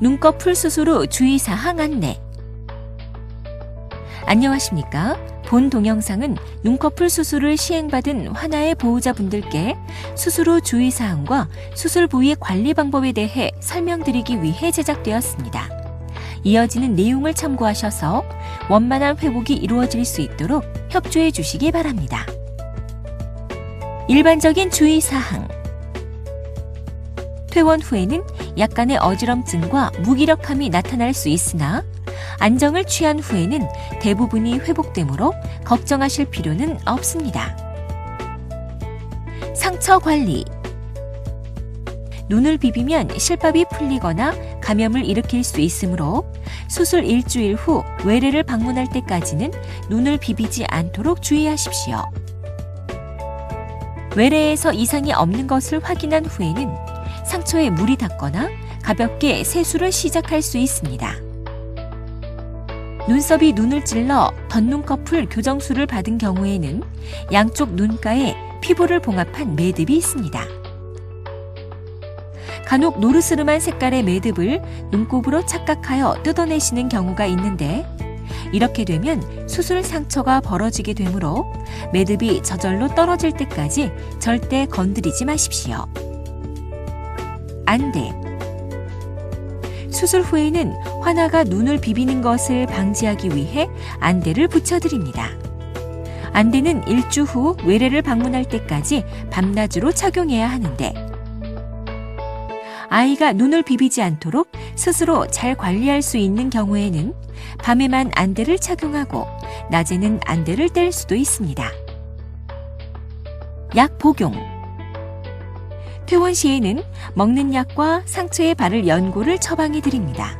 눈꺼 풀 수술 후 주의사항 안내. 안녕하십니까. 본 동영상은 눈꺼풀 수술을 시행받은 환아의 보호자분들께 수술 후 주의사항과 수술 부위 관리 방법에 대해 설명드리기 위해 제작되었습니다. 이어지는 내용을 참고하셔서 원만한 회복이 이루어질 수 있도록 협조해 주시기 바랍니다. 일반적인 주의사항. 퇴원 후에는 약간의 어지럼증과 무기력함이 나타날 수 있으나 안정을 취한 후에는 대부분이 회복되므로 걱정하실 필요는 없습니다. 상처 관리. 눈을 비비면 실밥이 풀리거나 감염을 일으킬 수 있으므로 수술 일주일 후 외래를 방문할 때까지는 눈을 비비지 않도록 주의하십시오. 외래에서 이상이 없는 것을 확인한 후에는 상처에 물이 닿거나 가볍게 세수를 시작할 수 있습니다. 눈썹이 눈을 찔러 덧눈꺼풀 교정술을 받은 경우에는 양쪽 눈가에 피부를 봉합한 매듭이 있습니다. 간혹 노르스름한 색깔의 매듭을 눈곱으로 착각하여 뜯어내시는 경우가 있는데 이렇게 되면 수술 상처가 벌어지게 되므로 매듭이 저절로 떨어질 때까지 절대 건드리지 마십시오. 안대. 수술 후에는 환아가 눈을 비비는 것을 방지하기 위해 안대를 붙여드립니다. 안대는 일주 후 외래를 방문할 때까지 밤낮으로 착용해야 하는데 아이가 눈을 비비지 않도록 스스로 잘 관리할 수 있는 경우에는 밤에만 안대를 착용하고 낮에는 안대를 뗄 수도 있습니다. 약 복용. 퇴원 시에는 먹는 약과 상처에 바를 연고를 처방해 드립니다.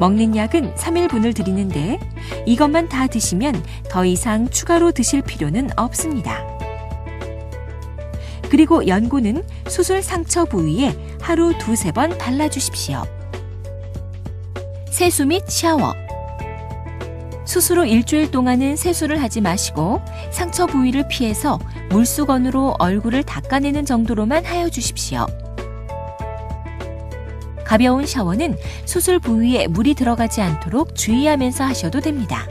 먹는 약은 3일분을 드리는데 이것만 다 드시면 더 이상 추가로 드실 필요는 없습니다. 그리고 연고는 수술 상처 부위에 하루 두세 번 발라주십시오. 세수 및 샤워. 후 일주일 동안은 세수를 하지 마시고 상처 부위를 피해서 물수건으로 얼굴을 닦아내는 정도로만 하여 주십시오. 가벼운 샤워는 수술 부위에 물이 들어가지 않도록 주의하면서 하셔도 됩니다.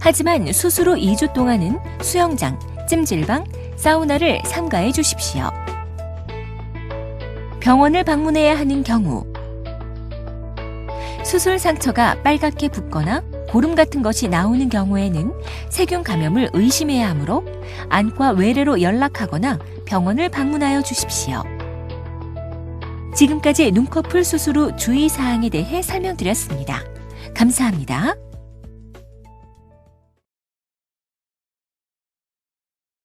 하지만 수술 후 2주 동안은 수영장, 찜질방, 사우나를 삼가해 주십시오. 병원을 방문해야 하는 경우 수술 상처가 빨갛게 붓거나 고름 같은 것이 나오는 경우에는 세균 감염을 의심해야 하므로 안과 외래로 연락하거나 병원을 방문하여 주십시오. 지금까지 눈꺼풀 수술 후 주의사항에 대해 설명드렸습니다. 감사합니다.